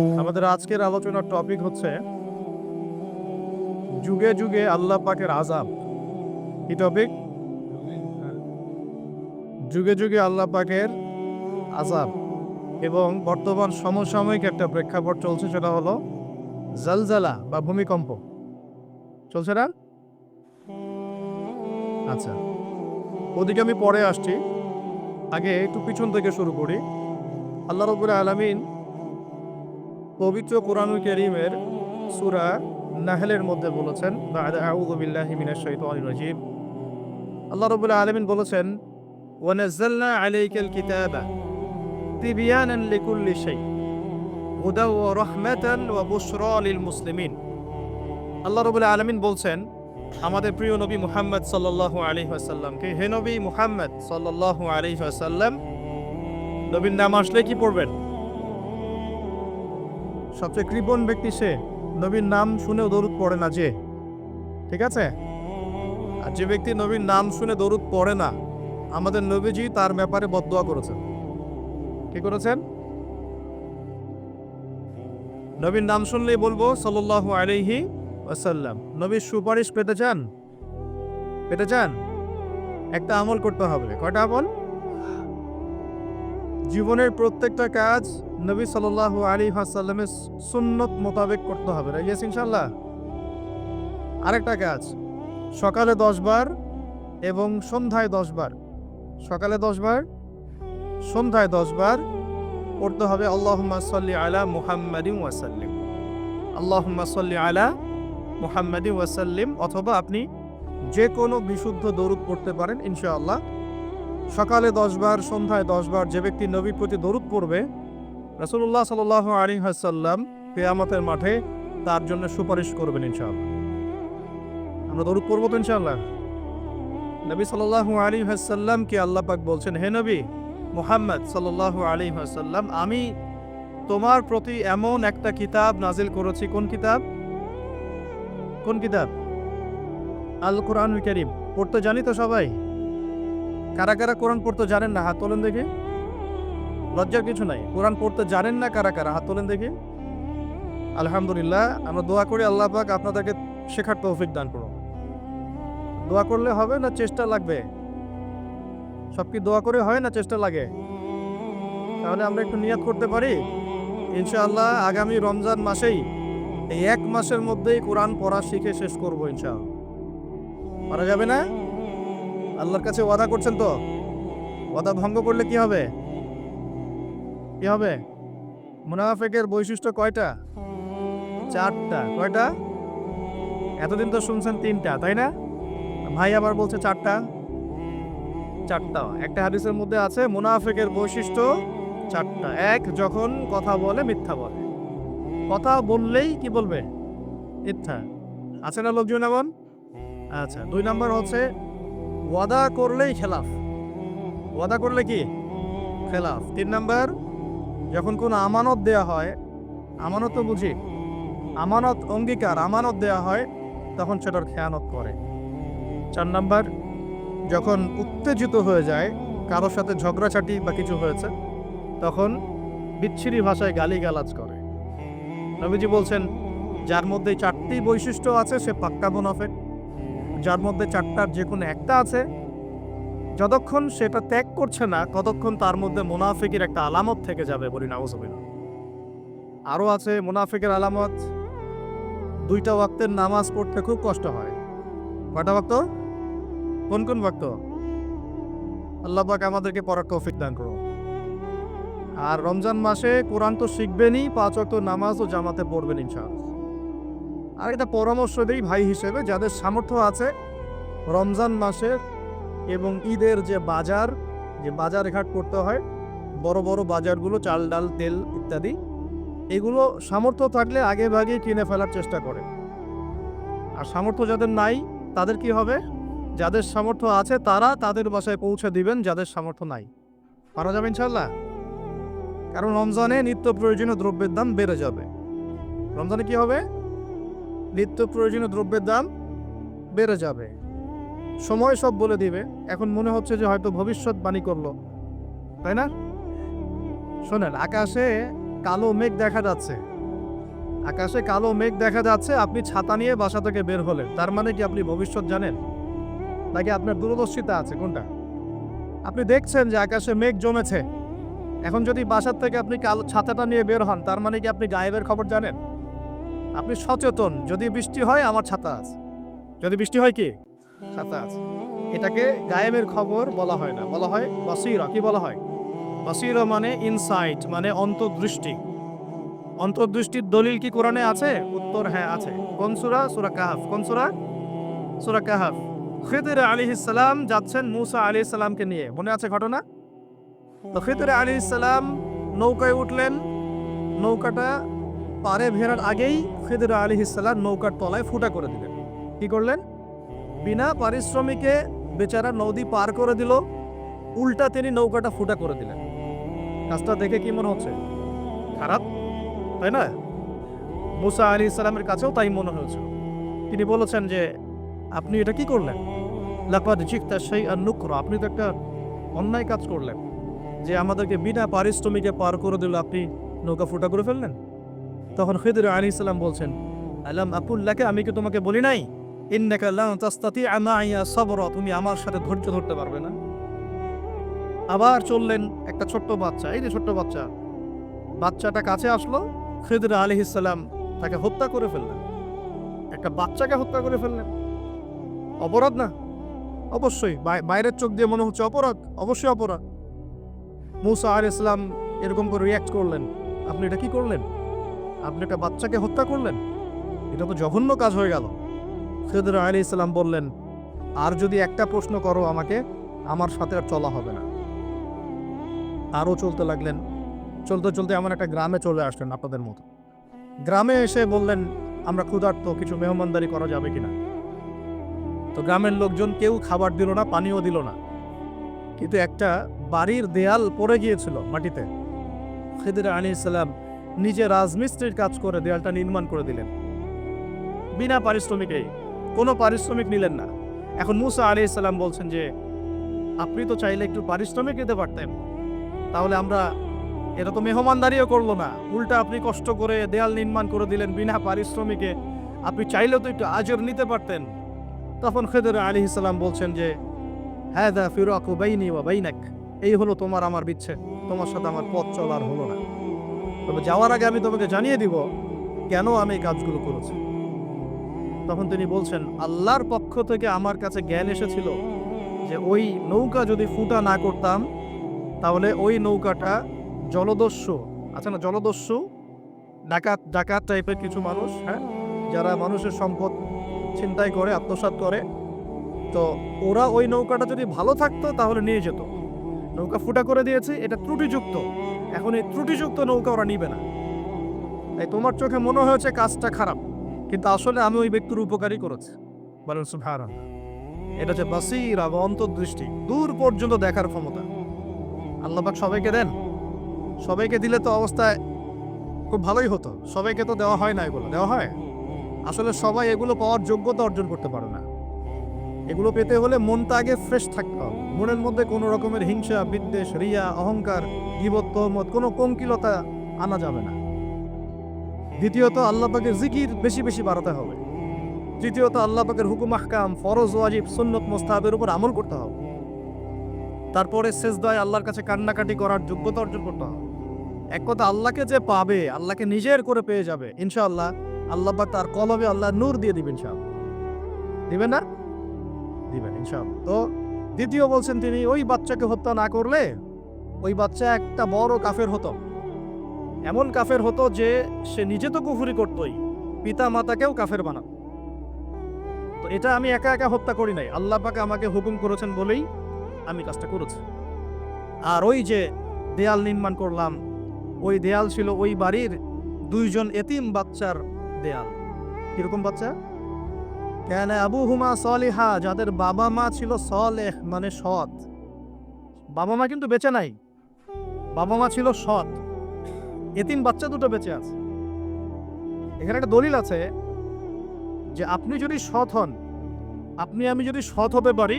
আমাদের আজকের আলোচনার টপিক হচ্ছে যুগে যুগে আল্লাহ পাকের আজাব কি টপিক যুগে যুগে আল্লাহ পাকের আজাব এবং বর্তমান সমসাময়িক একটা প্রেক্ষাপট চলছে, সেটা হলো জালজালা বা ভূমিকম্প। চলছে না? আচ্ছা ওদিকে আমি পরে আসছি। আগে একটু পিছন থেকে শুরু করি। আল্লাহ রবুল আলমিন পবিত্র কোরআনুল করিমের সুরা নাহলের মধ্যে বলেছেন আল্লাহ রাব্বুল আলামিন বলেছেন মুসলিমিন। আল্লাহ রাব্বুল আলামিন বলছেন, আমাদের প্রিয় নবী মুহাম্মদ সাল্লাল্লাহু আলাইহি ওয়াসাল্লামকে হে নবী মুহাম্মদ সাল্লাল্লাহু আলাইহি ওয়াসাল্লাম। নবীর নাম আসলে কি পড়বেন? সবচেয়ে কৃপণ ব্যক্তি সে। নবীর নাম শুনেও দরুদ পড়ে না যে। ঠিক আছে? আর যে ব্যক্তি নবীর নাম শুনে দরুদ পড়ে না, আমাদের নবীজি তার ব্যাপারে বদদোয়া করেছেন। কি করেছেন? নবীর নাম শুনলেই বলব, সাল্লাল্লাহু আলাইহি ওয়াসাল্লাম। নবীর সুপারিশ পেতে চান? পেতে চান? একটা আমল করতে হবে। কয়টা আমল? জীবনের প্রত্যেকটা কাজ নবী সাল্লাল্লাহু আলী হাসাল্লামের সুন্নত মোতাবেক করতে হবে। রাইয়াস ইনশাল্লাহ আরেকটা কাজ, সকালে দশ বার এবং সন্ধ্যায় দশ বার। সকালে দশ বার, সন্ধ্যায় দশ বার পড়তে হবে আল্লাহুম্মা সাল্লি আলা মুহাম্মাদিন ওয়াসাল্লিম আল্লাহুম্মা সাল্লি আলা মুহাম্মাদিন ওয়াসাল্লিম অথবা আপনি যে কোনো বিশুদ্ধ দরুদ পড়তে পারেন, ইনশাআল্লাহ। সকালে দশবার সন্ধ্যায় দশবার যে ব্যক্তি নবীর প্রতি দরুদ পড়বে রাসুল্লাহ সাল আলী হাসাল্লাম কেয়ামতের মাঠে তার জন্য সুপারিশ করবেন ইনশাআল্লাহ। আমরা দরুদ পড়ব তো ইনশাআল্লাহ। নবী সাল আলী হাসাল্লামকে আল্লাহ পাক বলছেন, হে নবী, মুহাম্মদ সাল আলী হাসাল্লাম আমি তোমার প্রতি এমন একটা কিতাব নাজিল করেছি, কোন কিতাব? কোন কিতাব? আল কোরআন করিম, পড়তে জানি তো সবাই? কারা কারা কোরআন পড়তে জানেন না? হাত তোলেন দেখি। লজ্জার কিছু নাই। কোরআন পড়তে জানেন না কারা কারা? হাত তোলেন দেখি। আলহামদুলিল্লাহ, আমরা দোয়া করি আল্লাহ পাক আপনাদেরকে শেখার তৌফিক দান করুন। দোয়া করলে হবে না চেষ্টা লাগবে? সব কি দোয়া করে হয় না চেষ্টা লাগে? তাহলে আমরা একটু নিয়াত করতে পারি? ইনশাআল্লাহ আগামী রমজান মাসেই এই এক মাসের মধ্যেই কোরআন পড়া শিখে শেষ করব ইনশাআল্লাহ। পারা যাবে না? আল্লাহর কাছে ওয়াদা করছেন তো? ওয়াদা ভঙ্গ করলে কি হবে? কি হবে? মুনাফেকের বৈশিষ্ট্য কয়টা? চারটা। কয়টা? এতদিন তো শুনছেন তিনটা, তাই না? ভাই আবার বলছে চারটা। চারটা। একটা হাদিসের মধ্যে আছে, মুনাফেকের বৈশিষ্ট্য চারটা। এক, যখন কথা বলে, মিথ্যা বলে। কথা বললেই কি বলবে? মিথ্যা। আছে না লোকজন এমন? আচ্ছা দুই নম্বর হচ্ছে, ওয়াদা করলেই খেলাফ। ওয়াদা করলে কি? খেলাফ। তিন নাম্বার যখন কোনো আমানত দেয়া হয় আমানত বুঝি। আমানত অঙ্গীকার, আমানত দেয়া হয়, তখন সেটার খেয়ানত করে। চার নাম্বার, যখন উত্তেজিত হয়ে যায়, কারোর সাথে ঝগড়াঝাটি বা কিছু হয়েছে, তখন বিচ্ছিরি ভাষায় গালিগালাজ করে। নবীজি বলছেন, যার মধ্যে চারটি বৈশিষ্ট্য আছে, সে পাক্কা মুনাফেক। যার মধ্যে চারটার যে কোনো একটা আছে যতক্ষণ সেটা ত্যাগ করছে না, ততক্ষণ তার মধ্যে মুনাফিকের একটা আলামত থেকে যাবে বলি নাউজবিন আরও আছে মুনাফিকের আলামত। দুইটা ওয়াক্তের নামাজ পড়তে খুব কষ্ট হয়। কয়টা ওয়াক্ত? কোন কোন ওয়াক্ত? আল্লাহ আমাদেরকে পড়ার তৌফিক দান আর রমজান মাসে কোরআন তো শিখবেনই, পাঁচ ওয়াক্ত নামাজ ও জামাতে পড়বেন ইনশাআল্লাহ। আর এটা পরামর্শ দিই ভাই হিসেবে, যাদের সামর্থ্য আছে, রমজান মাসের এবং ঈদের যে বাজার যে বাজার ঘাট করতে হয়, বড় বড় বাজারগুলো, চাল ডাল, তেল ইত্যাদি, এগুলো সামর্থ্য থাকলে আগে ভাগে কিনে ফেলার চেষ্টা করে। আর সামর্থ্য যাদের নাই, তাদের কি হবে? যাদের সামর্থ্য আছে, তারা তাদের বাসায় পৌঁছে দিবেন, যাদের সামর্থ্য নাই। পারা যাবে ইনশাল্লাহ কারণ রমজানে নিত্য প্রয়োজনীয় দ্রব্যের দাম বেড়ে যাবে। রমজানে কি হবে? নিত্য প্রয়োজনীয় দ্রব্যের দাম বেড়ে যাবে। সময় সব বলে দিবে। এখন মনে হচ্ছে যে হয়তো ভবিষ্যৎবাণী করল। তাই না? শোনেন, আকাশে কালো মেঘ দেখা যাচ্ছে। আকাশে কালো মেঘ দেখা যাচ্ছে, আপনি ছাতা নিয়ে বাসা থেকে বের হলেন। তার মানে কি আপনি ভবিষ্যৎ জানেন? নাকি আপনার দূরদর্শিতা আছে? কোনটা? আপনি দেখছেন যে আকাশে মেঘ জমেছে। এখন যদি বাসার থেকে আপনি কালো ছাতাটা নিয়ে বের হন, তার মানে কি আপনি গায়েবের খবর জানেন? আপনি সচেতন। যদি বৃষ্টি হয়, আমার ছাতা আছে। যদি বৃষ্টি হয় কি? ছাতা আছে। এটাকে গায়েবের খবর বলা হয় না। বলা হয় বসিরা। কি বলা হয়? বসিরা মানে ইনসাইট মানে অন্তর্দৃষ্টি। অন্তর্দৃষ্টির দলিল কি কোরআনে আছে? উত্তর হ্যাঁ আছে। কোন সুরা? সুরা কাহাফ। কোন সুরা? সুরা কাহাফ। খিদির আলী ইসলাম যাচ্ছেন মুসা আলী ইসলামকে নিয়ে। মনে আছে ঘটনা? তো খিদির আলী ইসলাম নৌকায় উঠলেন। নৌকাটা পারে ভেরার আগেই খিদির আলী ইসলাম নৌকার তলায় ফুটা করে দিলেন। কি করলেন? বিনা পারিশ্রমিকে বেচারা নদী পার করে দিল, উল্টা তিনি নৌকাটা ফুটা করে দিলেন। কাজটা দেখে কি মনে হচ্ছে? খারাপ? তাই না? মুসা আলী ইসলামের কাছেও তাই মনে হয়েছিল। তিনি বলেছেন যে, আপনি এটা কি করলেন? সেই আর আপনি তো একটা অন্যায় কাজ করলেন, যে আমাদেরকে বিনা পারিশ্রমিকে পার করে দিল, আপনি নৌকা ফুটা করে ফেললেন? তখন খিদির আলী ইসলাম বলছেন, আলাম আপুল্লাকে আমি কি তোমাকে বলি নাই? মাইয়া সাবরা। তুমি আমার সাথে ধৈর্য ধরতে পারবে না। আবার চললেন একটা ছোট্ট বাচ্চা। এই যে ছোট্ট বাচ্চা। বাচ্চাটা কাছে আসলো। খিদির আলহিসাল্লাম তাকে হত্যা করে ফেললেন। একটা বাচ্চাকে হত্যা করে ফেললেন। অপরাধ না? অবশ্যই। বাইরের চোখ দিয়ে মনে হচ্ছে অপরাধ। অবশ্যই অপরাধ। মুসা আল ইসলাম এরকম করে রিয়াক্ট করলেন। আপনি এটা কি করলেন? আপনি একটা বাচ্চাকে হত্যা করলেন? এটা তো জঘন্য কাজ হয়ে গেল। খিদর আলী ইসলাম বললেন, আর যদি একটা প্রশ্ন করো আমাকে, আমার সাথে আর চলা হবে না। আরও চলতে লাগলেন, চলতে চলতে এমন একটা গ্রামে চলে আসলেন আপনাদের মতো। গ্রামে এসে বললেন, আমরা ক্ষুধার্ত, কিছু মেহমানদারি করা যাবে কিনা? তো গ্রামের লোকজন কেউ খাবার দিল না, পানিও দিল না। কিন্তু একটা বাড়ির দেয়াল পড়ে গিয়েছিল মাটিতে। খিদির আলী ইসলাম নিজে রাজমিস্ত্রির কাজ করে দেয়ালটা নির্মাণ করে দিলেন। বিনা পারিশ্রমিকেই কোনো পারিশ্রমিক নিলেন না। এখন মুসা আলী ইসলাম বলছেন যে, আপনি তো চাইলে একটু পারিশ্রমিক দিতে পারতেন। তাহলে আমরা, এটা তো মেহমানদারিও করল না। উল্টা আপনি কষ্ট করে দেয়াল নির্মাণ করে দিলেন বিনা পারিশ্রমিকে। আপনি চাইলেও তো একটু আজর নিতে পারতেন। তখন খেদর আলী ইসলাম বলছেন যে হ্যাঁ দা ফিরাক বাইনি বা বাইনাক। এই হলো তোমার আমার বিচ্ছে তোমার সাথে আমার পথ চলার হলো না। তবে যাওয়ার আগে আমি তোমাকে জানিয়ে দিব, কেন আমি এই কাজগুলো করেছি? তখন তিনি বলছেন, আল্লাহর পক্ষ থেকে আমার কাছে জ্ঞান এসেছিল যে ওই নৌকা যদি ফুটা না করতাম, তাহলে ওই নৌকাটা জলদস্যু আচ্ছা না, জলদস্যু? ডাকাত ডাকাত টাইপের কিছু মানুষ হ্যাঁ যারা মানুষের সম্পদ ছিনতাই করে, আত্মসাৎ করে, তো ওরা ওই নৌকাটা যদি ভালো থাকতো, তাহলে নিয়ে যেত। নৌকা ফুটা করে দিয়েছে, এটা ত্রুটিযুক্ত। এখন এই ত্রুটিযুক্ত নৌকা ওরা নিবে না। তাই তোমার চোখে মনে হয়েছে কাজটা খারাপ। কিন্তু আসলে আমি ওই ব্যক্তির উপকারই করেছি। বলেন সুভার এটা হচ্ছে বাসিরা বা অন্তর্দৃষ্টি। দূর পর্যন্ত দেখার ক্ষমতা। আল্লাহবাক সবাইকে দেন। সবাইকে দিলে তো অবস্থায় খুব ভালোই হতো। সবাইকে তো দেওয়া হয় না এগুলো। দেওয়া হয়? আসলে সবাই এগুলো পাওয়ার যোগ্যতা অর্জন করতে পারে না। এগুলো পেতে হলে মনটা আগে ফ্রেশ থাকতে হবে। মনের মধ্যে কোনো রকমের হিংসা, বিদ্বেষ, রিয়া, অহংকার, গিবত, তহমত, কোনো কঙ্কিলতা আনা যাবে না। দ্বিতীয়ত আল্লাহ পাকের জিকির বেশি বেশি বাড়াতে হবে। তৃতীয়ত আল্লাহ পাকের হুকুম, আহকাম, ফরজ, ওয়াজিব, সুন্নত, মোস্তাহাবের উপর আমল করতে হবে। তারপরে শেষদায় আল্লাহর কাছে কান্নাকাটি করার যোগ্যতা অর্জন করতে হবে। এক কথা, আল্লাহকে যে পাবে, আল্লাহকে নিজের করে পেয়ে যাবে, ইনশাআল্লাহ আল্লাহ তার কলবে আল্লাহ নূর দিয়ে দিবেন, ইনশাআল্লাহ। দিবেন না? দিবেন, ইনশাআল্লাহ। তো দ্বিতীয় বলছেন তিনি, ওই বাচ্চাকে হত্যা না করলে ওই বাচ্চা একটা বড় কাফের হতো। এমন কাফের হতো যে সে নিজে তো কুফুরি করতোই, পিতা মাতাকেও কাফের বানাতো। তো এটা আমি একা একা হত্যা করি নাই। আল্লাহ পাকে আমাকে হুকুম করেছেন বলেই আমি কাজটা করেছি। আর ওই যে দেয়াল নির্মাণ করলাম, ওই দেয়াল ছিল ওই বাড়ির দুইজন এতিম বাচ্চার দেয়াল। কীরকম বাচ্চা? কেন আবু হুমা সলিহা, যাদের বাবা মা ছিল সলেহ মানে সৎ। বাবা মা কিন্তু বেঁচে নাই। বাবা মা ছিল সৎ। এতিম বাচ্চা দুটো বেঁচে আছে। এখানে একটা দলিল আছে যে আপনি যদি সৎ হন, আপনি আমি যদি সৎ হতে পারি,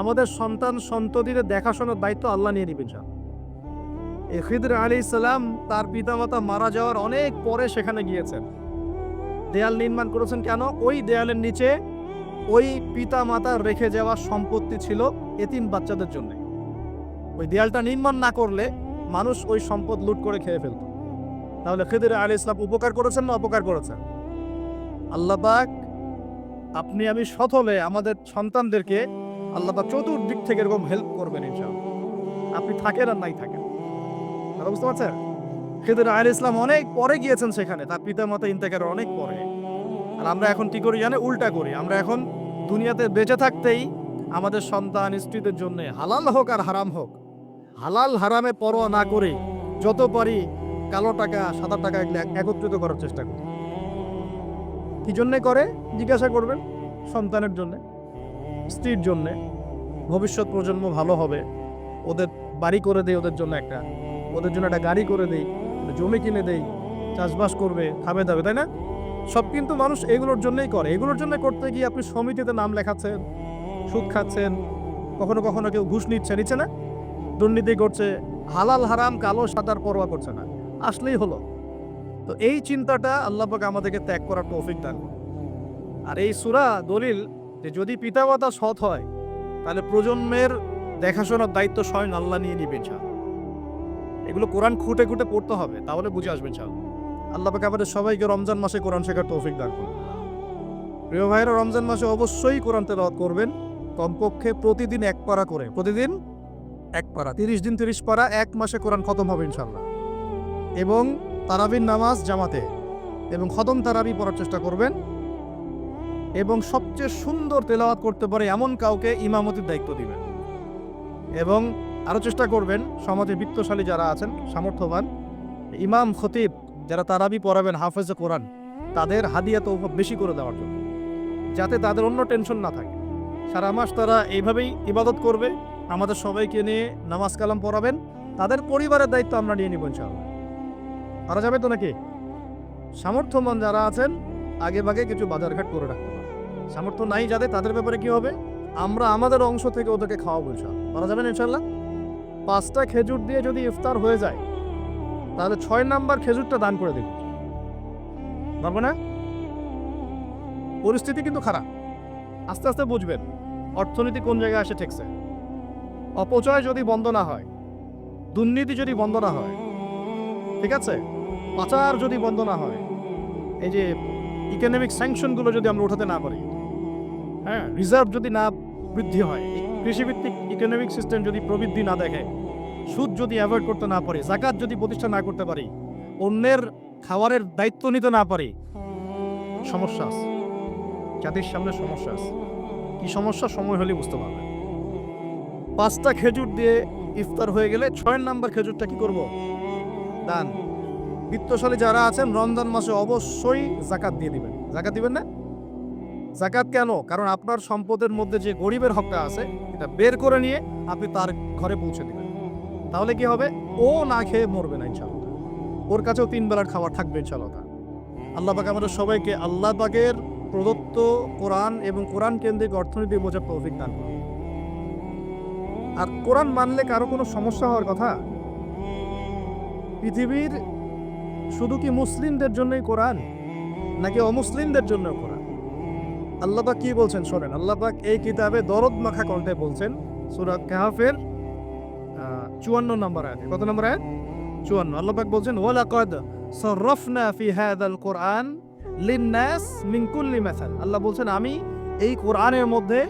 আমাদের সন্তান সন্ততিদের দেখাশোনার দায়িত্ব আল্লাহ নিয়ে নেবেন এই খিদর আলী ইসলাম তার পিতামাতা মারা যাওয়ার অনেক পরে সেখানে গিয়েছেন। দেয়াল নির্মাণ করেছেন কেন? ওই দেয়ালের নিচে ওই পিতা মাতার রেখে যাওয়া সম্পত্তি ছিল এতিম বাচ্চাদের জন্য। ওই দেয়ালটা নির্মাণ না করলে মানুষ ওই সম্পদ লুট করে খেয়ে ফেলত। তাহলে খিদির আলী ইসলাম উপকার করেছেন না অপকার করেছেন? আল্লাপাক আপনি আমি সথলে আমাদের সন্তানদেরকে আল্লাপাক চতুর্দিক থেকে এরকম হেল্প করবেন ইনশাআল্লাহ। আপনি থাকেন আর নাই থাকেন। কথা বুঝতে পারছেন? খিদির আলী ইসলাম অনেক পরে গিয়েছেন সেখানে, তার পিতা মাতা ইন্তেকারের অনেক পরে। আর আমরা এখন কি করি জানে উল্টা করি। আমরা এখন দুনিয়াতে বেঁচে থাকতেই আমাদের সন্তান স্ত্রীদের জন্য হালাল হোক আর হারাম হোক, হালাল হারামে পরোয়া না করে যত পারি কালো টাকা, সাদা টাকা এগুলো একত্রিত করার চেষ্টা করি কি জন্যে করে? জিজ্ঞাসা করবেন সন্তানের জন্যে, স্ত্রীর জন্যে। ভবিষ্যৎ প্রজন্ম ভালো হবে, ওদের বাড়ি করে দেই ওদের জন্য একটা। ওদের জন্য একটা গাড়ি করে দেই জমি কিনে দেই, চাষবাস করবে খাবে দাবে তাই না? সব কিন্তু মানুষ এগুলোর জন্যই করে। এগুলোর জন্য করতে গিয়ে আপনি সমিতিতে নাম লেখাচ্ছেন, সুদ খাচ্ছেন, কখনো কখনো কেউ ঘুষ নিচ্ছে নিচ্ছে না? দুর্নীতি করছে, হালাল, হারাম, কালো, সাদার পরোয়া করছে না। আসলেই হলো তো এই চিন্তাটা আল্লাহ পাক আমাদেরকে ত্যাগ করার তৌফিক দান। আর এই সুরা দলিল যে যদি পিতামাতা সৎ হয়, তাহলে প্রজন্মের দেখাশোনার দায়িত্ব স্বয়ং আল্লাহ নিয়ে নিবেন। এগুলো কোরআন খুঁটে খুঁটে পড়তে হবে, তাহলে বুঝে আসবেন ইনশাআল্লাহ। আল্লাহ পাক আমাদের সবাইকে রমজান মাসে কোরআন শেখার তৌফিক দান করুন প্রিয় ভাইরা রমজান মাসে অবশ্যই কোরআন তেলাওয়াত করবেন কমপক্ষে প্রতিদিন এক পারা করে, প্রতিদিন এক পারা, তিরিশ দিন তিরিশ পারা, এক মাসে কোরআন খতম হবে ইনশাল্লাহ এবং তারাবির নামাজ জামাতে এবং খতম তারাবি পড়ার চেষ্টা করবেন এবং সবচেয়ে সুন্দর তেলাওয়াত করতে পারে এমন কাউকে ইমামতির দায়িত্ব দিবেন। এবং আরও চেষ্টা করবেন সমাজে বিত্তশালী যারা আছেন, সামর্থ্যবান, ইমাম, খতিব যারা তারাবি পড়াবেন, হাফেজে কোরআন, তাদের হাদিয়া তো বেশি করে দেওয়ার জন্য, যাতে তাদের অন্য টেনশন না থাকে। সারা মাস তারা এইভাবেই ইবাদত করবে। আমাদের সবাইকে নিয়ে নামাজ কালাম পড়াবেন। তাদের পরিবারের দায়িত্ব আমরা নিয়ে নিব ইনশাআল্লাহ। করা যাবে তো নাকি? সামর্থ্যবান যারা আছেন আগে ভাগে কিছু বাজারঘাট করে রাখতে পারে সামর্থ্য নাই যাদের, তাদের ব্যাপারে কি হবে? আমরা আমাদের অংশ থেকে ওদেরকে খাওয়াবো ইনশাআল্লাহ। করা যাবে না ইনশাল্লাহ পাঁচটা খেজুর দিয়ে যদি ইফতার হয়ে যায়, তাহলে ছয় নাম্বার খেজুরটা দান করে দেবে পারব না? পরিস্থিতি কিন্তু খারাপ। আস্তে আস্তে বুঝবেন, অর্থনীতি কোন জায়গায় আসে ঠেকছে। অপচয় যদি বন্ধ না হয়, দুর্নীতি যদি বন্ধ না হয় ঠিক আছে? পাচার যদি বন্ধ না হয়, এই যে ইকোনমিক স্যাংশনগুলো যদি আমরা উঠাতে না পারি হ্যাঁ রিজার্ভ যদি না বৃদ্ধি হয়, কৃষিভিত্তিক ইকোনমিক সিস্টেম যদি প্রবৃদ্ধি না দেখে, সুদ যদি অ্যাভয়েড করতে না পারি, জাকাত যদি প্রতিষ্ঠা না করতে পারি, অন্যের খাবারের দায়িত্ব নিতে না পারি, সমস্যা আছে। জাতির সামনে সমস্যা আছে। কি সমস্যা? সময় হলে বুঝতে পারবে। পাঁচটা খেজুর দিয়ে ইফতার হয়ে গেলে ছয় নাম্বার খেজুরটা কি করব? দান। বিত্তশালী যারা আছেন, রমজান মাসে অবশ্যই জাকাত দিয়ে দিবেন। জাকাত দিবেন না? জাকাত কেন? কারণ আপনার সম্পদের মধ্যে যে গরিবের হকটা আছে, এটা বের করে নিয়ে আপনি তার ঘরে পৌঁছে দিবেন। তাহলে কি হবে? ও না খেয়ে মরবে না, ইনশাআল্লাহ। ওর কাছেও তিন বেলার খাবার থাকবে, ইনশাআল্লাহ। আল্লাহ পাক আমাদের সবাইকে আল্লাহ পাকের প্রদত্ত কোরআন এবং কোরআন কেন্দ্রিক অর্থনীতি বোঝার তৌফিক দান করুন। আর কোরআন মানলে কারও কোনো সমস্যা হওয়ার কথা? পৃথিবীর শুধু কি মুসলিমদের জন্যই কোরআন, নাকি অমুসলিমদের জন্য কোরআন? আল্লাপাক কি বলছেন শোনেন, আল্লাপাক এই কিতাবে দরদ মাখা কণ্ঠে বলছেন, সুরা কাহাফের চুয়ান্ন নম্বর আয়াতে। কত নম্বর আয়াত? চুয়ান্ন। আল্লাপাক বলছেন, ওয়ালাকাদ সরফনা ফি হাদাল কোরআন লিন্নাস মিন কুল্লি আল্লাহ বলছেন, আমি এই কোরআনের মধ্যে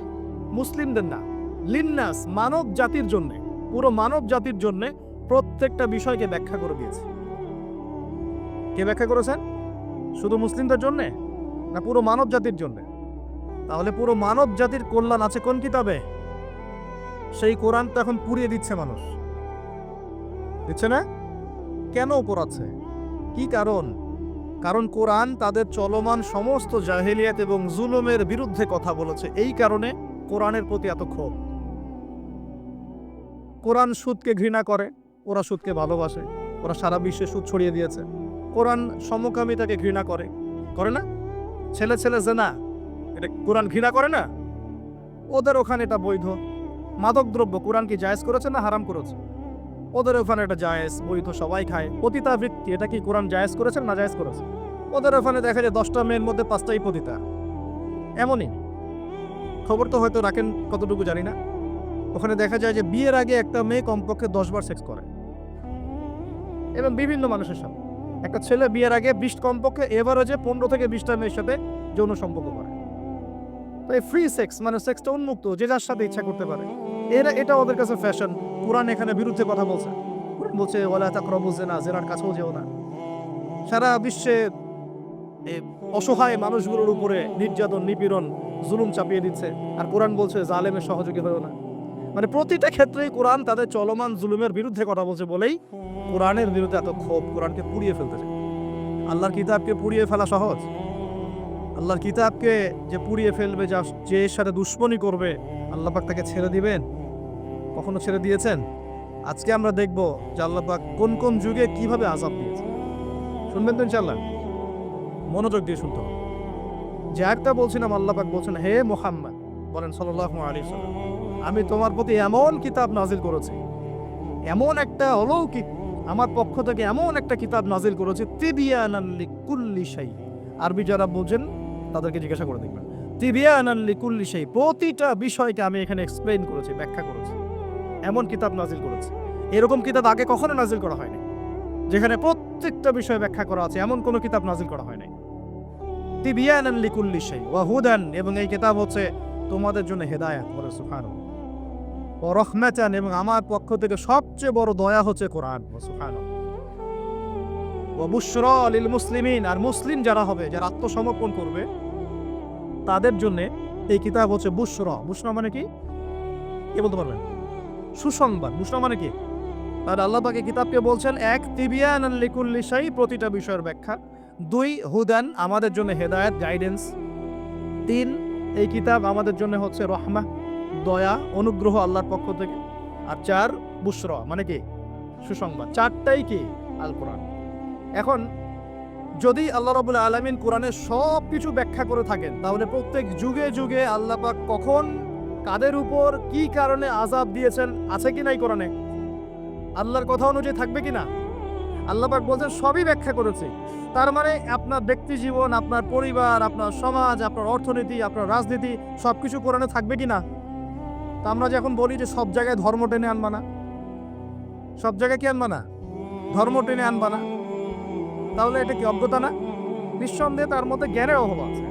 মুসলিমদের না, লিন্নাস মানব জাতির জন্য, পুরো মানব জাতির জন্য প্রত্যেকটা বিষয়কে ব্যাখ্যা করে দিয়েছে। কে ব্যাখ্যা করেছেন শুধু মুসলিমদের জন্য? না পুরো মানব জাতির জন্য? তাহলে পুরো মানব জাতির কল্যাণ আছে কোন কিতাবে? সেই কোরআন তো এখন পুড়িয়ে দিচ্ছে মানুষ। দিচ্ছে না? কেন পোড়াচ্ছে কি কারণ? কারণ কোরআন তাদের চলমান সমস্ত জাহেলিয়াত এবং জুলুমের বিরুদ্ধে কথা বলেছে। এই কারণে কোরআনের প্রতি এত ক্ষোভ। কোরআন সুদকে ঘৃণা করে। ওরা সুদকে ভালোবাসে, ওরা সারা বিশ্বে সুদ ছড়িয়ে দিয়েছে। কোরআন সমকামিতাকে ঘৃণা করে। করে না? ছেলে ছেলে জেনা। এটা কোরআন ঘৃণা করে না? ওদের ওখানে এটা বৈধ। মাদক দ্রব্য কোরআন কি জায়েজ করেছে না হারাম করেছে? ওদের ওখানে একটা জায়েজ, বৈধ, সবাই খায়। পতিতা বৃত্তি এটা কি কোরআন জায়েজ করেছেন না জায়েজ করেছে? ওদের ওখানে দেখা যায় দশটা মেয়ের মধ্যে পাঁচটাই পতিতা। এমনই। খবর তো হয়তো রাখেন, কতটুকু জানি না। ওখানে দেখা যায় যে বিয়ের আগে একটা মেয়ে কমপক্ষে দশবার সেক্স করে। এবং বিভিন্ন মানুষের সাথে। একটা ছেলে বিয়ের আগে বিশ কমপক্ষে এভারেজে পনেরো থেকে বিশটা মেয়ের সাথে যৌন সম্পর্ক করে। তো এই ফ্রি সেক্স মানে সেক্সটা উন্মুক্ত, যে যার সাথে ইচ্ছা করতে পারে। এরা, এটা ওদের কাছে ফ্যাশন কোরআন এখানে বিরুদ্ধে কথা বলছে। কোরআন বলছে ওলা তাকরবু জেনা জেনার কাছেও যেও না। সারা বিশ্বে অসহায় মানুষগুলোর উপরে নির্যাতন, নিপীড়ন, জুলুম চাপিয়ে দিচ্ছে। আর কোরআন বলছে, জালেমের সহযোগী হয়েও না। মানে প্রতিটা ক্ষেত্রেই কোরআন তাদের চলমান জুলুমের বিরুদ্ধে কথা বলছে বলেই কোরআনের বিরুদ্ধে এত ক্ষোভ কোরআনকে পুড়িয়ে ফেলতে চায়। আল্লাহর কিতাবকে পুড়িয়ে ফেলা সহজ। আল্লাহর কিতাবকে যে পুড়িয়ে ফেলবে, যা যে এর সাথে দুশ্মনী করবে, আল্লাহ পাক তাকে ছেড়ে দিবেন? কখনো ছেড়ে দিয়েছেন? আজকে আমরা দেখব যে আল্লাহ পাক কোন কোন যুগে কীভাবে আজাব দিয়েছে। শুনবেন তো ইনশাল্লাহ মনোযোগ দিয়ে শুনতে হবে। যে একটা বলছিলাম, আল্লাহ পাক বলছেন, হে মোহাম্মদ, বলেন সাল্লাল্লাহু আলাইহি সাল্লাম আমি তোমার প্রতি এমন কিতাব নাজিল করেছি। এমন একটা অলৌকিক, আমার পক্ষ থেকে এমন একটা কিতাব নাজিল করেছি তিবিয়ানাল্লি কুল্লি শাই। আরবি যারা বোঝেন, তাদেরকে জিজ্ঞাসা করে দেখবেন। তিবিয়ানাল্লি কুল্লি শাই, প্রতিটা বিষয়কে আমি এখানে এক্সপ্লেইন করেছি, ব্যাখ্যা করেছি। এমন কিতাব নাজিল করেছি। এরকম কিতাব আগে কখনো নাজিল করা হয়নি। যেখানে প্রত্যেকটা বিষয় ব্যাখ্যা করা আছে, এমন কোনো কিতাব নাজিল করা হয়নি। তিবিয়ানান লিকুল্লি শাই, ওয়া হুদান, এবং এই কিতাব হচ্ছে তোমাদের জন্য হেদায়াত বলে, সুবহানাল্লাহ। ও রহমাতান এবং আমার পক্ষ থেকে সবচেয়ে বড় দয়া হচ্ছে কোরআন। সুবহানাল্লাহ। ও বুশরা লিল মুসলিমিন, আর মুসলিম যারা হবে, যারা আত্মসমর্পণ করবে, তাদের জন্য এই কিতাব হচ্ছে বুশরা। বুশরা মানে কি? কে বলতে পারবেন? সুসংবাদ। বুশরা মানে কি? আর আল্লাহ পাকে কিতাবকে বলছেন, এক তিবিয়ান লিকুল্লি শাই, প্রতিটা বিষয়ের ব্যাখ্যা। দুই, হুদান, আমাদের জন্য হেদায়েত গাইডেন্স তিন, এই কিতাব আমাদের জন্য হচ্ছে রহমা। দয়া, অনুগ্রহ আল্লাহর পক্ষ থেকে। আর চার বুশরা মানে কি? সুসংবাদ। চারটাই কি? আল কোরআন এখন, যদি আল্লাহ রবুল্লা আলমিন কোরআনের সব কিছু ব্যাখ্যা করে থাকেন, তাহলে প্রত্যেক যুগে যুগে আল্লাহ পাক কখন, কাদের উপর, কি কারণে আজাব দিয়েছেন, আছে কি নাই কোরআনে? আল্লাহর কথা অনুযায়ী থাকবে কি না? আল্লাহ পাক বলছেন, সবই ব্যাখ্যা করেছে। তার মানে আপনার ব্যক্তি জীবন, আপনার পরিবার, আপনার সমাজ, আপনার অর্থনীতি, আপনার রাজনীতি সব কিছু কোরআনে থাকবে কি না? তা আমরা যে এখন বলি যে সব জায়গায় ধর্ম টেনে আনবা না, সব জায়গায় কি আনবা না? ধর্ম টেনে আনবা না। তাহলে এটা কি অজ্ঞতা না? নিঃসন্দেহে তার মধ্যে জ্ঞানের অভাব আছে।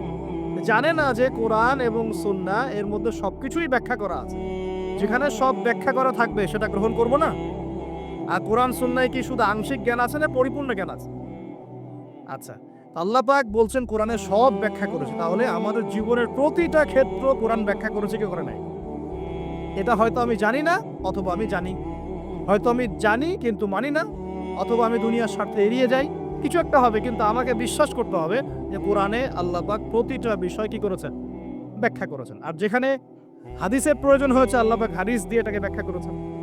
জানে না যে কোরআন এবং সুন্না এর মধ্যে সব কিছুই ব্যাখ্যা করা আছে। যেখানে সব ব্যাখ্যা করা থাকবে, সেটা গ্রহণ করব না। আর কোরআন সুন্নায় কি শুধু আংশিক জ্ঞান আছে না পরিপূর্ণ জ্ঞান আছে? আচ্ছা আল্লাহ পাক বলছেন কোরআনে সব ব্যাখ্যা করেছে। তাহলে আমাদের জীবনের প্রতিটা ক্ষেত্র কোরআন ব্যাখ্যা করেছে কি করে নাই? এটা হয়তো আমি জানি না, অথবা আমি জানি। হয়তো আমি জানি, কিন্তু মানি না। অথবা আমি দুনিয়ার স্বার্থে এড়িয়ে যাই। কিছু একটা হবে, কিন্তু আমাকে বিশ্বাস করতে হবে যে কোরআনে আল্লাহ পাক প্রতিটা বিষয় কি করেছেন? ব্যাখ্যা করেছেন। আর যেখানে হাদিসের প্রয়োজন হয়েছে, আল্লাহ পাক হাদিস দিয়ে এটাকে ব্যাখ্যা করেছেন।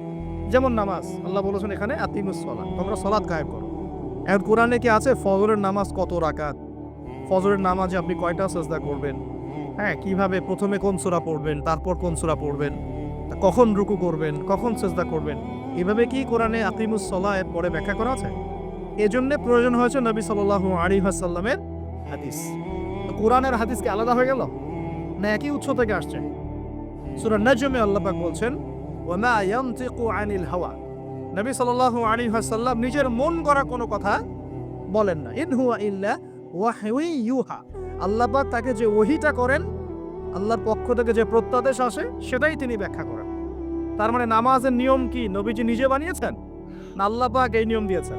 যেমন নামাজ। আল্লাহ বলেছেন এখানে, আতিমুস সলাত। তোমরা সলাৎ গায়েব করো। এখন কোরআনে কি আছে? ফজরের নামাজ কত রাকাত? ফজরের নামাজে আপনি কয়টা সেজদা করবেন? হ্যাঁ কীভাবে? প্রথমে কোন সূরা পড়বেন? তারপর কোন সূরা পড়বেন? কখন রুকু করবেন, কখন চেষ্টা করবেন? এভাবে কি কোরআনে আকিমুস সলা এর পরে ব্যাখ্যা করা আছে? এজন্য প্রয়োজন হয়েছে নবী সাল্লাল্লাহু আলাইহি ওয়াসাল্লামের হাদিস। কোরআনের হাদিস কি আলাদা হয়ে গেল? না একই উৎস থেকে আসছে? সূরা নাজমে আল্লাহ পাক বলছেন ওয়া ইয়ানতিকু আনিল হাওয়া। নবী সাল্লাল্লাহু আলাইহি ওয়াসাল্লাম নিজের মন করা কোনো কথা বলেন না। ইন হুয়া ইল্লা ওয়াহয়ি ইউহা আল্লাহ পাক তাকে যে ওহিটা করেন, আল্লাহর পক্ষ থেকে যে প্রত্যাদেশ আসে, সেটাই তিনি ব্যাখ্যা করেন। তার মানে নামাজের নিয়ম কি নবীজি নিজে বানিয়েছেন? না আল্লাহ পাক এই নিয়ম দিয়েছেন।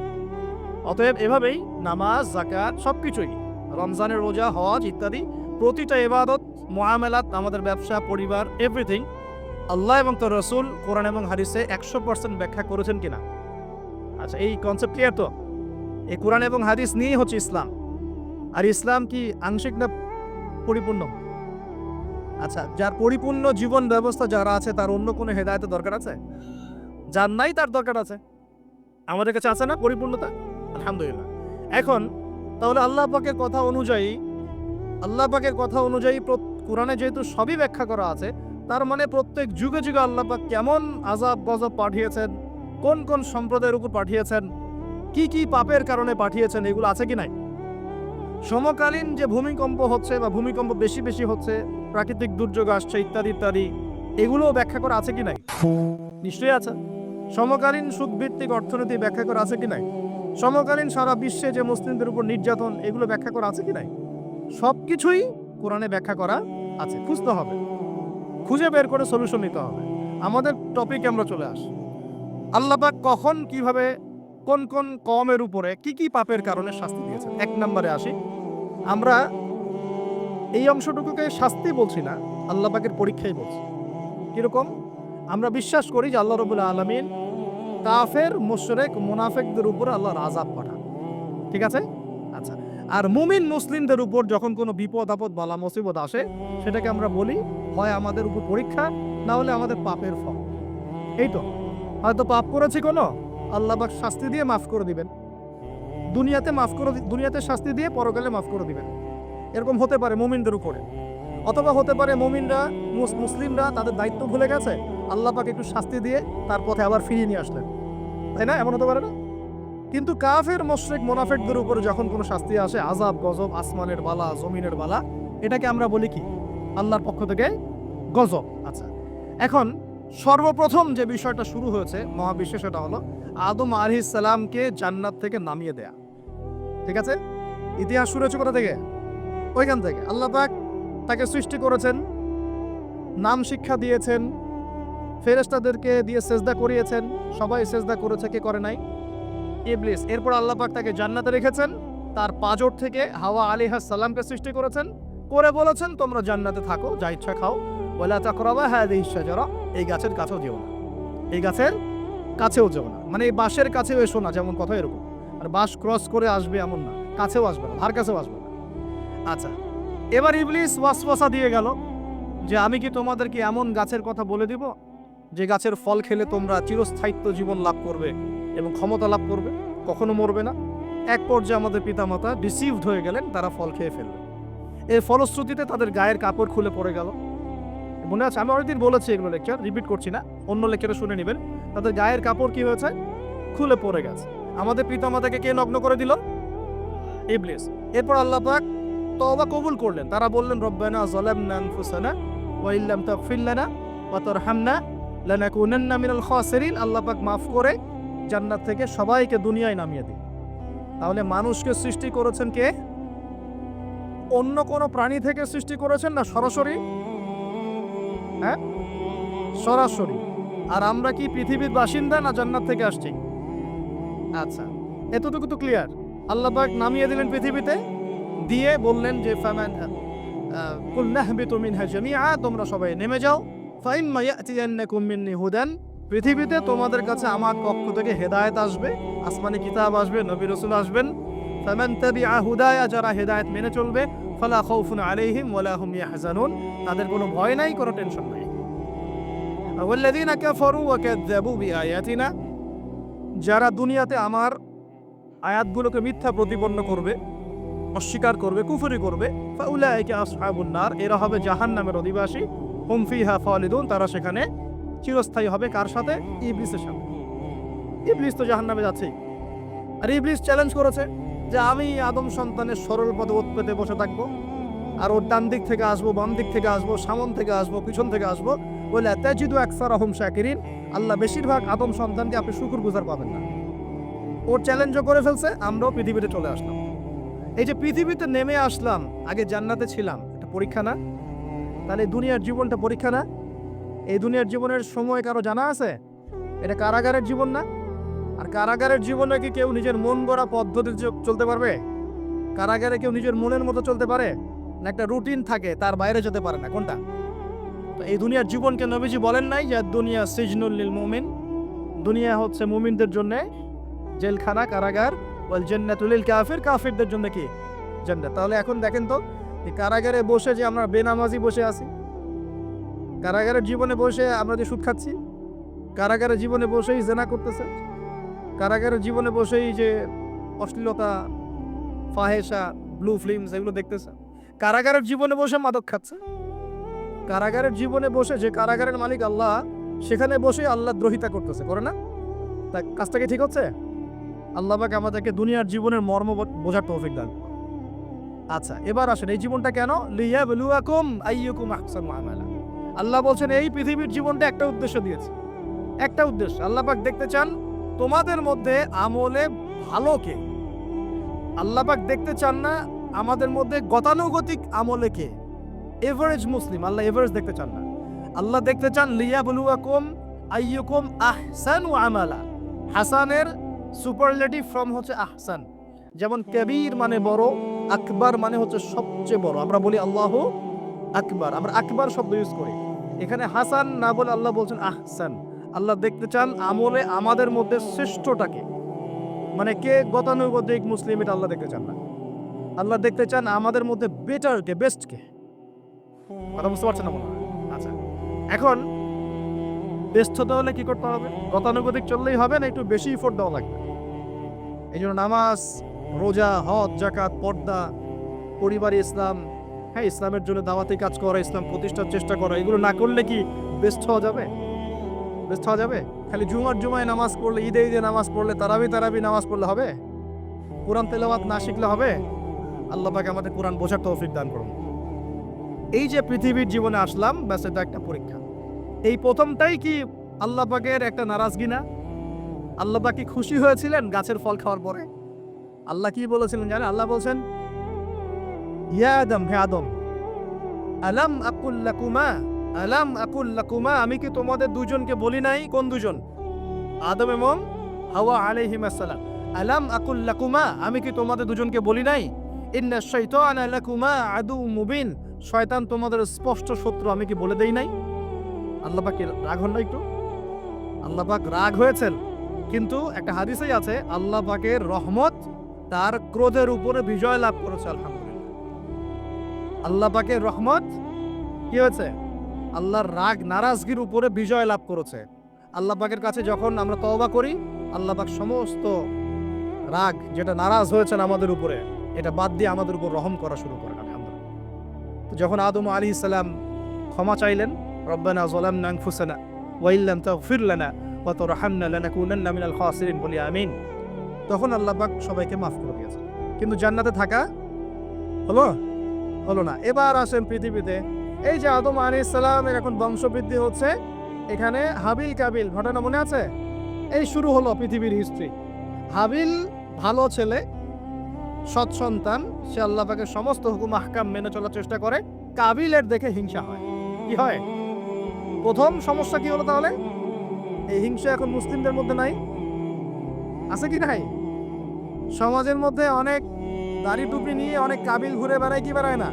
অতএব এভাবেই নামাজ জাকাত সব কিছুই রমজানের রোজা, হজ ইত্যাদি প্রতিটা এবাদত মহামেলাত আমাদের ব্যবসা, পরিবার এভরিথিং আল্লাহ এবং তোর রসুল কোরআন এবং হাদিসে একশো পার্সেন্ট ব্যাখ্যা করেছেন কিনা? আচ্ছা এই কনসেপ্ট ক্লিয়ার তো? এই কোরআন এবং হাদিস নিয়েই হচ্ছে ইসলাম। আর ইসলাম কি আংশিক না পরিপূর্ণ? আচ্ছা যার পরিপূর্ণ জীবন ব্যবস্থা যারা আছে, তার অন্য কোনো হেদায়তের দরকার আছে? যার নাই, তার দরকার আছে। আমাদের কাছে আছে না পরিপূর্ণতা? আলহামদুলিল্লাহ। এখন, তাহলে আল্লাহ পাকের কথা অনুযায়ী, আল্লাহ পাকের কথা অনুযায়ী কোরআনে যেহেতু সবই ব্যাখ্যা করা আছে, তার মানে প্রত্যেক যুগে যুগে আল্লাহ পাক কেমন আজাব গজব পাঠিয়েছেন, কোন কোন সম্প্রদায়ের উপর পাঠিয়েছেন, কি কি পাপের কারণে পাঠিয়েছেন, এগুলো আছে কি নাই? সমকালীন যে ভূমিকম্প হচ্ছে বা ভূমিকম্প বেশি বেশি হচ্ছে, প্রাকৃতিক দুর্যোগ আসছে, ইত্যাদি ইত্যাদি, এগুলোও ব্যাখ্যা করা আছে কি নাই? নিশ্চয়ই আছে। সমকালীন সুদভিত্তিক অর্থনীতি ব্যাখ্যা করা আছে কি নাই? সমকালীন সারা বিশ্বে যে মুসলিমদের উপর নির্যাতন, এগুলো ব্যাখ্যা করা আছে কি নাই? সব কিছুই কোরআনে ব্যাখ্যা করা আছে। খুঁজতে হবে। খুঁজে বের করে সলিউশন নিতে হবে। আমাদের টপিক আমরা চলে আসি। আল্লাপাক কখন কীভাবে, কোন কোন কমের উপরে কি কি পাপের কারণে শাস্তি দিয়েছেন? এক নম্বরে আসি। আমরা এই অংশটুকুকে শাস্তি বলছি না, আল্লাহ পাকের পরীক্ষাই বলছি। কীরকম? আমরা বিশ্বাস করি যে আল্লাহ রবুল্লা আলমিন কাফের, মুশরেক, মুনাফেকদের উপর আল্লাহর আজাব পাঠান। ঠিক আছে? আচ্ছা আর মুমিন মুসলিমদের উপর যখন কোনো বিপদ আপদ বালা মুসিবত আসে, সেটাকে আমরা বলি, হয় আমাদের উপর পরীক্ষা, না হলে আমাদের পাপের ফল। এই তো। হয়তো পাপ করেছি কোনো আল্লাহবাক শাস্তি দিয়ে মাফ করে দিবেন। দুনিয়াতে মাফ করে দুনিয়াতে শাস্তি দিয়ে পরকালে মাফ করে দিবেন। এরকম হতে পারে মুমিনদের উপরে। অথবা হতে পারে মুমিনরা, মুস- মুসলিমরা তাদের দায়িত্ব ভুলে গেছে, আল্লাহ পাক একটু শাস্তি দিয়ে তার পথে আবার ফিরিয়ে নিয়ে আসলেন। তাই না? এমন হতে পারে না? কিন্তু কাফের, মোশরেক, মোনাফেকদের উপরে যখন কোনো শাস্তি আসে আজাব গজব, আসমানের বালা, জমিনের বালা, এটাকে আমরা বলি কি? আল্লাহর পক্ষ থেকে গজব। আচ্ছা এখন সর্বপ্রথম যে বিষয়টা শুরু হয়েছে মহাবিশ্বে সেটা হলো আদম আলহিস সালামকে জান্নাত থেকে নামিয়ে দেয়া। ঠিক আছে? ইতিহাস শুরু হয়েছে কোথা থেকে? ওইখান থেকে। আল্লাহ পাক তাকে সৃষ্টি করেছেন, নাম শিক্ষা দিয়েছেন, ফেরেশতাদেরকে দিয়ে সেজদা করিয়েছেন। সবাই সেজদা করেছে, কে করে নাই? ইবলিস। এরপর আল্লাহ পাক তাকে জান্নাতে রেখেছেন। তার পাজর থেকে হাওয়া আলিহাস সালামকে সৃষ্টি করেছেন। করে বলেছেন, তোমরা জান্নাতে থাকো, যা ইচ্ছা খাও। ওলা তাকরাবা হ্যাঁ শাজারা। এই গাছের কাছেও যেও না। এই গাছের কাছেও যেও না। মানে এই বাঁশের কাছেও এসো না, যেমন কথা এরকম। আর বাঁশ ক্রস করে আসবে এমন না। কাছেও আসবে না ধার কাছেও আসবে না। আচ্ছা এবার ইবলিস ওয়াসওয়াসা দিয়ে গেল যে, আমি কি তোমাদেরকে এমন গাছের কথা বলে দিব যে, গাছের ফল খেলে তোমরা চিরস্থায়িত্ব জীবন লাভ করবে এবং ক্ষমতা লাভ করবে? কখনো মরবে না। এক পর্যায়ে আমাদের পিতামাতা ডিসিভড হয়ে গেলেন, তারা ফল খেয়ে ফেলবে। এর ফলশ্রুতিতে তাদের গায়ের কাপড় খুলে পড়ে গেল। মনে আছে, আমি অনেকদিন বলেছি এগুলো লেকচার রিপিট করছি না, অন্য লেকচারে শুনে নেবেন। তাদের গায়ের কাপড় কি হয়েছে? খুলে পড়ে গেছে। আমাদের পিতামাতাকে কে নগ্ন করে দিল? ইবলিস। এরপর আল্লাহ পাক তওবা কবুল করলেন। তারা বললেন, রব্বানা যালামনা আনফুসানা ওয়া ইল্লাম তাগফির লানা ওয়া তারহামনা লানাকুনান্না মিনাল খাসিরিন। আল্লাহ পাক মাফ করে জান্নাত থেকে সবাইকে দুনিয়ায় নামিয়ে দিন তাহলে মানুষকে সৃষ্টি করেছেন কে? অন্য কোনো প্রাণী থেকে সৃষ্টি করেছেন না সরাসরি? হ্যাঁ? সরাসরি। আর আমরা কি পৃথিবীর বাসিন্দা না জান্নাত থেকে আসছি? আচ্ছা এতটুকু তো ক্লিয়ার আল্লাহ পাক নামিয়ে দিলেন পৃথিবীতে, দিয়ে বললেন যে, ফামান কুল নাহবিতু মিনহা জামিআ তোমরা সবাই নেমে যাও। ফাইম্মা ইয়াতিয়ান্নাকুম মিন্নি হুদান, পৃথিবীতে তোমাদের কাছে আমার পক্ষ থেকে হেদায়েত আসবে, আসমানি কিতাব আসবে, নবী রসুল আসবেন। ফামান তাবিআ হুদায়া, যারা হেদায়েত মেনে চলবে, ফালা খাউফুন আলাইহিম ওয়ালা হুম ইয়াহজানুন। তাদের কোনো ভয় নাই, কোনো টেনশন নাই। কাফারু ওয়া কাযযাবু বিআয়াতিনা যারা দুনিয়াতে আমার আয়াতগুলোকে মিথ্যা প্রতিপন্ন করবে, অস্বীকার করবে, কুফরি করবে, ফাউলাইকা এরা হবে জাহান্নামের অধিবাসী, হুম ফিহা খালিদুন, তারা সেখানে চিরস্থায়ী হবে। কার সাথে? ইবলিসের সাথে। ইবলিস তো জাহান্নামে যাচ্ছেই আর ইবলিস চ্যালেঞ্জ করেছে যে আমি আদম সন্তানের সরল পদে ওত পেতে বসে থাকব, আর ওর ডান দিক থেকে আসব, বাম দিক থেকে আসব, সামন থেকে আসব, পিছন থেকে আসব। বলে তেজিদু একসার আহম শাকিরিন। আল্লাহ বেশিরভাগ আদম সন্তানকে আপনি শুকুর গুজার পাবেন না। ওর চ্যালেঞ্জও করে ফেলছে, আমরাও পৃথিবীতে চলে আসলাম। এই যে পৃথিবীতে নেমে আসলাম, আগে জান্নাতে ছিলাম, এটা পরীক্ষা না? তাহলে দুনিয়ার জীবনটা পরীক্ষা না? এই দুনিয়ার জীবনের সময় কারও জানা আছে? এটা কারাগারের জীবন না? আর কারাগারের জীবনে কি কেউ নিজের মন গড়া পদ্ধতিতে চ- চলতে পারবে? কারাগারে কেউ নিজের মনের মতো চলতে পারে? না একটা রুটিন থাকে, তার বাইরে যেতে পারে না, কোনটা? এই দুনিয়ার জীবনকে নবীজি বলেন নাই যে দুনিয়া সিজনুল সিজনুল্লিল মুমিন। দুনিয়া হচ্ছে মুমিনদের জন্য জেলখানা, কারাগার, ওয়াল জান্নাতুলিল কাফির, কাফিরদের জন্য কি? জান্নাত। তাহলে এখন দেখেন তো, এই কারাগারে বসে যে আমরা বেনামাজি বসে আছি, কারাগারের জীবনে বসে আমরা যে সুদ খাচ্ছি, কারাগারের জীবনে বসেই জেনা করতেছে, কারাগারের জীবনে বসেই যে অশ্লীলতা ফাহেসা ব্লু ফিল্মস এগুলো দেখতেছে, কারাগারের জীবনে বসে মাদক খাচ্ছে। কারাগারের জীবনে বসে যে কারাগারের মালিক আল্লাহ, সেখানে বসে আল্লাহ দ্রোহিতা করতেছে, করে না? তা কাজটা কি ঠিক হচ্ছে? আল্লাহ পাক আমাদেরকে দুনিয়ার জীবনের মর্ম বোঝার তৌফিক দান। আচ্ছা এবার আসেন, এই জীবনটা কেন? আল্লাহ বলছেন, এই পৃথিবীর জীবনটা একটা উদ্দেশ্য দিয়েছে। একটা উদ্দেশ্য। আল্লাহ পাক দেখতে চান, তোমাদের মধ্যে আমলে ভালো কে? আল্লাহ পাক দেখতে চান না, আমাদের মধ্যে গতানুগতিক আমলে কে? এভারেজ মুসলিম আল্লাহ এভারেজ দেখতে চান না। আল্লাহ দেখতে চান, লিয়াবলুয়াকুম আইয়ুকুম আহসানু আমালা। হাসানের সুপারলেটিভ ফর্ম হচ্ছে আহসান। যেমন কবির মানে বড়, আকবার মানে হচ্ছে সবচেয়ে বড়। আমরা বলি আল্লাহ আকবার। আমরা আকবার শব্দ ইউজ করি। এখানে হাসান না বলে আল্লাহ বলছেন আহসান। আল্লাহ দেখতে চান আমলে আমাদের মধ্যে শ্রেষ্ঠটাকে। মানে কে গতানুগতিক মুসলিম এটা আল্লাহ দেখতে চান না। আল্লাহ দেখতে চান আমাদের মধ্যে বেটার কে বেস্ট কে। কথা বুঝতে পারছেন না মনে হয়? আচ্ছা। এখন হতে হলে কি করতে হবে? গতানুগতিক চললেই হবে না? একটু বেশি ইফোর্ট দেওয়া লাগবে। এই জন্য নামাজ, রোজা, হজ জাকাত পর্দা, পরিবার ইসলাম হ্যাঁ ইসলামের জন্য দাওয়াতি কাজ করা, ইসলাম প্রতিষ্ঠার চেষ্টা করা, এগুলো না করলে কি বেস্ট হওয়া যাবে? ব্যস্ত হওয়া যাবে? খালি জুমার জুমায় নামাজ পড়লে, ঈদে ঈদে নামাজ পড়লে, তারাবি তারাবি নামাজ পড়লে হবে? কোরআন তেলাওয়াত না শিখলে হবে? আল্লাহ পাকে আমাদের কোরআন বোঝার তৌফিক দান করুন। এই যে পৃথিবীর জীবনে আসলাম, ব্যাস এটা একটা পরীক্ষা। এই প্রথমটাই কি আল্লাহ একটা নারাজগি না? আল্লাহ পাক খুশি হয়েছিলেন গাছের ফল খাওয়ার পরে? আল্লাহ কি বলেছিলেন জানেন? আল্লাহ বলছেন, ইয়া আদম, হে আদম, আলাম আকুল লাকুমা, আলাম আকুল লাকুমা, আমি কি তোমাদের দুজনকে বলি নাই? কোন দুজন? আদম এবং হাওয়া আলাইহিম আসসালাম, আলাম আকুল লাকুমা, আমি কি তোমাদের দুজনকে বলি নাই? ইন্না শাইতানা লাকুমা আদু মুবিন শয়তান তোমাদের স্পষ্ট শত্রু, আমি কি বলে দেই নাই? আল্লাহ পাক কি রাগ হন না একটু? আল্লাহ পাক রাগ হয়েছেন, কিন্তু একটা হাদিসেই আছে আল্লাহ পাকের রহমত তার ক্রোধের উপরে বিজয় লাভ করেছে, আলহামদুলিল্লাহ। আল্লাহ পাকের রহমত কি হয়েছে? আল্লাহর রাগ, নারাজগির উপরে বিজয় লাভ করেছে। আল্লাহ পাকের কাছে যখন আমরা তওবা করি আল্লাহ পাক সমস্ত রাগ, যেটা নারাজ হয়েছেন আমাদের উপরে, এটা বাদ দিয়ে আমাদের উপর রহম করা শুরু তো যখন আদম আলী ইসলাম ক্ষমা চাইলেন, রব্বানা জলামনা আনফুসানা ওয়াইল্লাম তাগফির লানা ওয়া তুরহামনা লানাকুনান্না মিনাল খাসিরিন বলি আমিন। তখন আল্লাহ পাক সবাইকে মাফ করে দিয়েছেন। কিন্তু জান্নাতে থাকা হলো হলো না। এবার আসেন পৃথিবীতে। এই যে আদম আলী ইসলামের এখন বংশবৃদ্ধি হচ্ছে, এখানে হাবিল কাবিল ঘটনা মনে আছে? এই শুরু হলো পৃথিবীর হিস্ট্রি হাবিল ভালো ছেলে সৎ সন্তান, সে আল্লাহ পাকের সমস্ত হুকুম, আহকাম মেনে চলার চেষ্টা করে, কাবিলের দেখে হিংসা হয়। কি হয়? প্রথম সমস্যা কি হলো তাহলে? এই হিংসা এখন মুসলিমদের মধ্যে নাই? আছে কি নাই? সমাজের মধ্যে অনেক দাড়ি টুপি নিয়ে অনেক কাবিল ঘুরে বেড়ায় কি বেড়ায় না?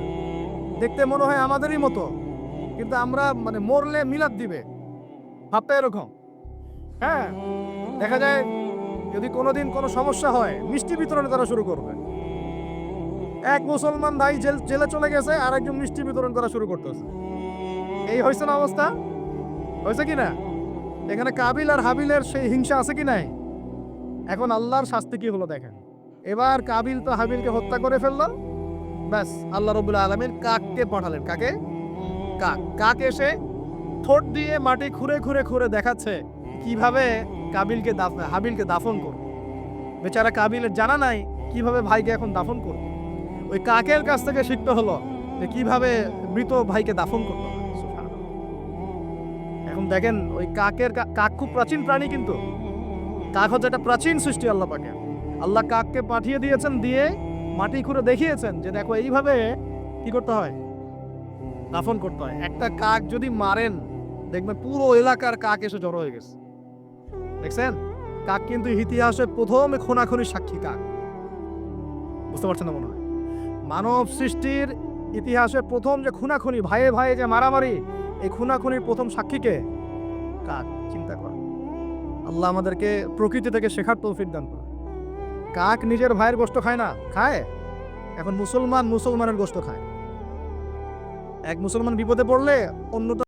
দেখতে মনে হয় আমাদেরই মতো। কিন্তু আমরা মানে মরলে মিলাদ দিবে। ভাবতে এরকম। হ্যাঁ দেখা যায় যদি কোনোদিন কোনো সমস্যা হয়, মিষ্টি বিতরণে তারা শুরু করবে। এক মুসলমান ভাই জেল চলে গেছে আর একজন মিষ্টি বিতরণ করা শুরু করতেছে। এই হয়েছে না অবস্থা? হয়েছে কি না? এখানে কাবিল আর হাবিলের সেই হিংসা আছে কি নাই? এখন আল্লাহর শাস্তি কি হলো দেখেন। এবার কাবিল তো হাবিলকে হত্যা করে ফেলল। ব্যাস, আল্লাহ রবুল্লা আলমিন কাককে পাঠালেন। কাকে? কাক। কাক এসে ঠোঁট দিয়ে মাটি খুঁড়ে খুঁড়ে খুঁড়ে দেখাচ্ছে কীভাবে কাবিলকে দাফ হাবিলকে দাফন করবে। বেচারা কাবিলের জানা নাই কীভাবে ভাইকে এখন দাফন করবে। ওই কাকের কাছ থেকে শিখতে হলো যে কীভাবে মৃত ভাইকে দাফন করতে এখন দেখেন, ওই কাকের কাক খুব প্রাচীন প্রাণী কিন্তু। কাক হচ্ছে একটা প্রাচীন সৃষ্টি আল্লাহ পাকে আল্লাহ কাককে পাঠিয়ে দিয়েছেন, দিয়ে মাটি খুঁড়ে দেখিয়েছেন যে দেখো এইভাবে কি করতে হয়? দাফন করতে হয়। একটা কাক যদি মারেন, দেখবেন পুরো এলাকার কাক এসে জড়ো হয়ে গেছে। দেখছেন? কাক কিন্তু ইতিহাসে প্রথম খুনাখুনি সাক্ষী কাক। বুঝতে পারছেন না মনে হয়? মানব সৃষ্টির ইতিহাসে প্রথম যে খুনাখুনি, ভাইয়ে ভাইয়ে যে মারামারি, এই খুনাখুনির প্রথম সাক্ষীকে কাক চিন্তা কর। আল্লাহ আমাদেরকে প্রকৃতি থেকে শেখার তৌফিক দান করে কাক নিজের ভাইয়ের গোষ্ঠ খায় না? খায়? এখন মুসলমান মুসলমানের গোষ্ঠ খায়। এক মুসলমান বিপদে পড়লে অন্যটা